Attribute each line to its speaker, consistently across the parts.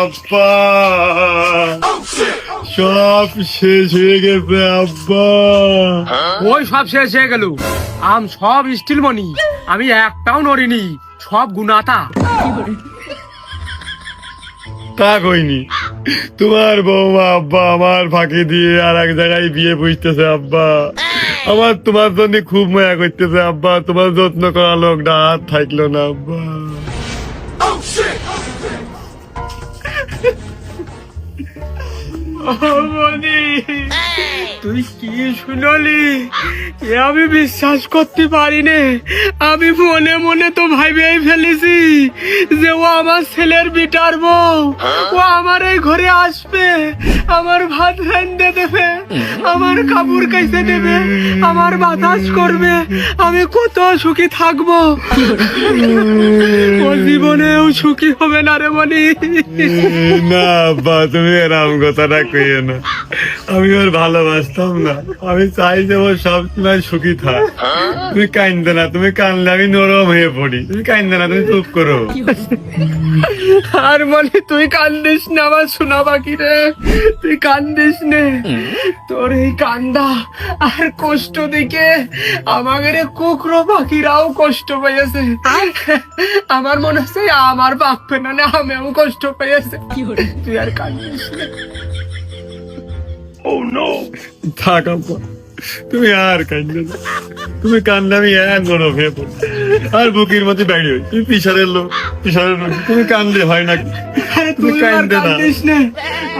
Speaker 1: আব্বা। সব শেষ হয়ে গেছে আব্বা।
Speaker 2: ওই সব শেষ হয়ে গেল। আম সব স্টিল মনি আমি একটাও নড়িনি সব গুনাতা
Speaker 1: তা কইনি। তোমার বৌমা আব্বা আমার ফাঁকি দিয়ে আর এক জায়গায় বিয়ে বুঝতেছে আব্বা। আমার তোমার জন্য খুব মায়া করতেছে আব্বা। তোমার যত্ন করা লোকটা আর থাকল না আব্বা।
Speaker 2: তুই কি শুনলি? আমি বিশ্বাস করতে পারি নে আমি মনে মনে তো ফেলেছি যে ও আমার ছেলের বিটার বউ। ও আমার এই ঘরে আসবে, আমার ভাত রান্ধে দেবে, আমার কাপড় কাইছে দেবে, আমার বাতাস করবে, আমি কত সুখী থাকব। জীবনেও সুখী হবে না রে মনি।
Speaker 1: না আব্বা তুমি এরম কথাটা কইও না। আমি ওর ভালোবাসতাম না। আমি চাই যে ও সবসময় সুখী থাক। তুমি কান্দে না তুমি কানলে আমি নরম হয়ে পড়ি। তুমি কান্দে না তুমি চুপ করো।
Speaker 2: আর বলি তুই কান্দিস না আমার শোনা বাকি রে। তুই কান্দিস নে। তোর এই কান্দা আর কষ্ট দেখে আমাদের কুকরো পাখিরাও কষ্ট পেয়েছে আমার মনে হচ্ছে আমার বাপে না না আমিও কষ্ট পেয়েছে। তুই আর কান্দিস
Speaker 1: ও নো থাক তুমি আর কান্দো না। তুমি কান্দলে আমি এক নরম হয়ে পড়ি আর বুকির মধ্যে বেড়ে তুই পিসারের লোক পিসারের লোক তুমি কান্দলে হয় না তুমি
Speaker 2: তুই
Speaker 1: কান্দে না।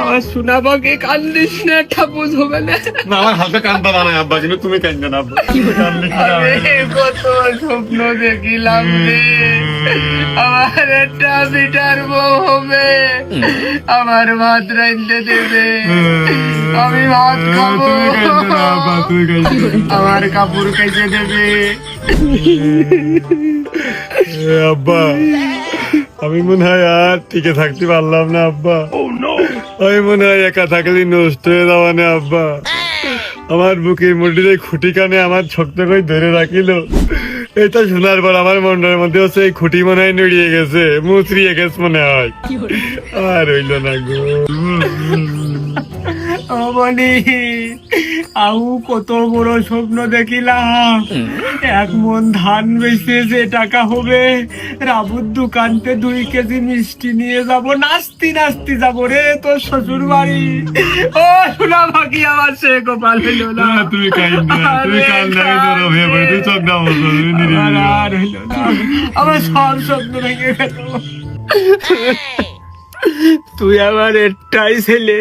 Speaker 2: আমার শোনা বাকি কান্দিস না একটা হবে না
Speaker 1: না আমার হালকা কান্দা বানায় আব্বা কিন্তু তুমি কান্দে না আব্বা। তুমি কান্দলে কি হবে?
Speaker 2: আরে কত স্বপ্ন দেখিলাম রে। আমার একটা বিটার বউ হবে। আমার ভাত রাইতে দেবে। আমি ভাত খাব।
Speaker 1: না না।
Speaker 2: আমার কাপড় কেচে দেবে।
Speaker 1: আব্বা আমি মনে হয় আর টিকে থাকতে পারলাম না আব্বা। আমি মনে হয় একা থাকলে নষ্ট হয়ে যাওয়া না, আব্বা। আমার বুকের এই খুঁটি কানে আমার শক্ত করে ধরে রাখিল। এটা শোনার পর আমার মন্ডলের মধ্যে হচ্ছে এই খুঁটি মনে হয় নড়িয়ে গেছে, মুচড়িয়ে গেছে মনে হয়। আর হইল না গো।
Speaker 2: অমনি আউ কত বড় স্বপ্ন দেখিলাম। এক মন ধান বেচে যে টাকা হবে রাবুর দোকানতে দুই কেজি মিষ্টি নিয়ে যাব। নাচতি নাচতি যাব রে তোর শ্বশুর বাড়ি। ও শোনা বাকি আমার সে গোপাল হইল না।
Speaker 1: তুমি কাইন্দে না, তুমি চোখ দাও
Speaker 2: না। আমার সব স্বপ্ন ভেঙে গেল তুই আমার একটাই ছেলে।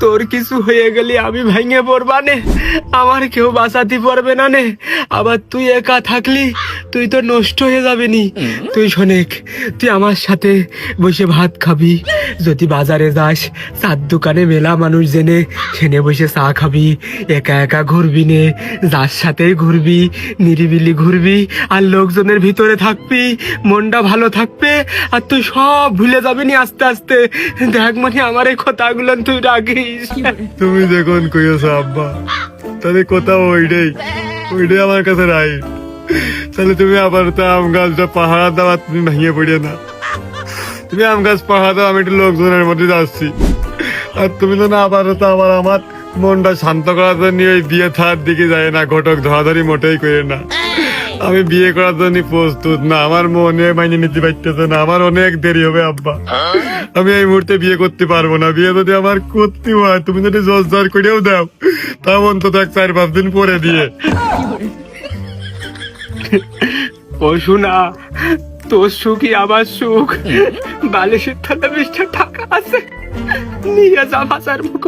Speaker 2: তোর কিছু হয়ে গেলে আমি ভেঙে পড়বা নে। আমার কেউ বাঁচাতে পারবে না নে। আবার তুই একা থাকলি তুই তো নষ্ট হয়ে যাবে নি। তুই শোনেক তুই আমার সাথে বসে ভাত খাবি। যদি বাজারে যাস চার দোকানে মেলা মানুষ জেনে সেনে বসে চা খাবি। একা একা ঘুরবি নে যার সাথে ঘুরবি নিরিবিলি ঘুরবি আর লোকজনের ভিতরে থাকবি মনটা ভালো থাকবে আর তুই সব ভুলে যাবি নি আস্তে আস্তে। দেখ মানে আমার এই কথাগুলো তুই রাখিস
Speaker 1: তুমি যখন কইছো আব্বা, তাহলে কোথাও ওইটাই। ওইটাই আমার কাছে রাই। তাহলে তুমি আবার তো আম গাছটা পাহাড়া দাও আর তুমি ভেঙে পড়িয়ে না। তুমি আম গাছ পাহাড়া দাও, আমি একটু লোকজনের মধ্যে যাচ্ছি। আর তুমি তো না আবার তো আবার আমার মনটা শান্ত করার জন্য ওই বিয়ে থার দিকে যায় না, ঘটক ধরাধরি মোটেই করে না। আমি বিয়ে করার জন্য প্রস্তুত না আমার মনে মাইনে নিতে পারতেছে না আমার অনেক দেরি হবে আব্বা। আমি এই মুহূর্তে বিয়ে করতে পারব না বিয়ে যদি আমার করতে হয় তুমি যদি জোর জার করেও দাও তাও অন্তত এক চার পাঁচ দিন পরে দিয়ে।
Speaker 2: ও শোনা তোর সুখই আমার সুখ। বালিশের টাকা আছে। নিয়ে যা বাজার মুখ।